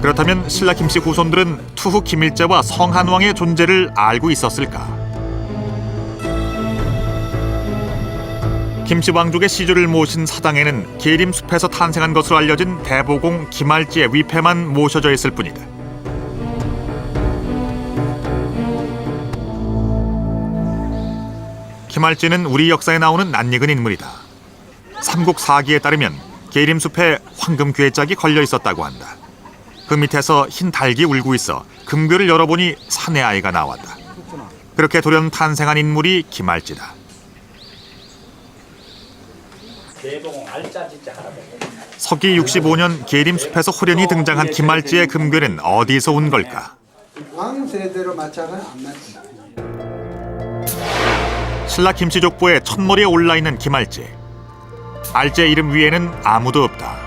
그렇다면 신라 김씨 후손들은 투후 김일제와 성한왕의 존재를 알고 있었을까? 김씨 왕족의 시조를 모신 사당에는 계림숲에서 탄생한 것으로 알려진 대보공 김알지의 위패만 모셔져 있을 뿐이다. 김알지는 우리 역사에 나오는 낯익은 인물이다. 삼국 사기에 따르면 계림숲에 황금 괴짝이 걸려 있었다고 한다. 그 밑에서 흰 닭이 울고 있어 금괴를 열어보니 사내 아이가 나왔다. 그렇게 돌연 탄생한 인물이 김알지다. 서기 65년 계림숲에서 호련히 등장한 김알지의 금괴는 어디서 온 걸까? 왕 세대로 맞춰가 안 맞지. 신라 김씨 족보에 첫머리에 올라 있는 김알지. 알제 이름 위에는 아무도 없다.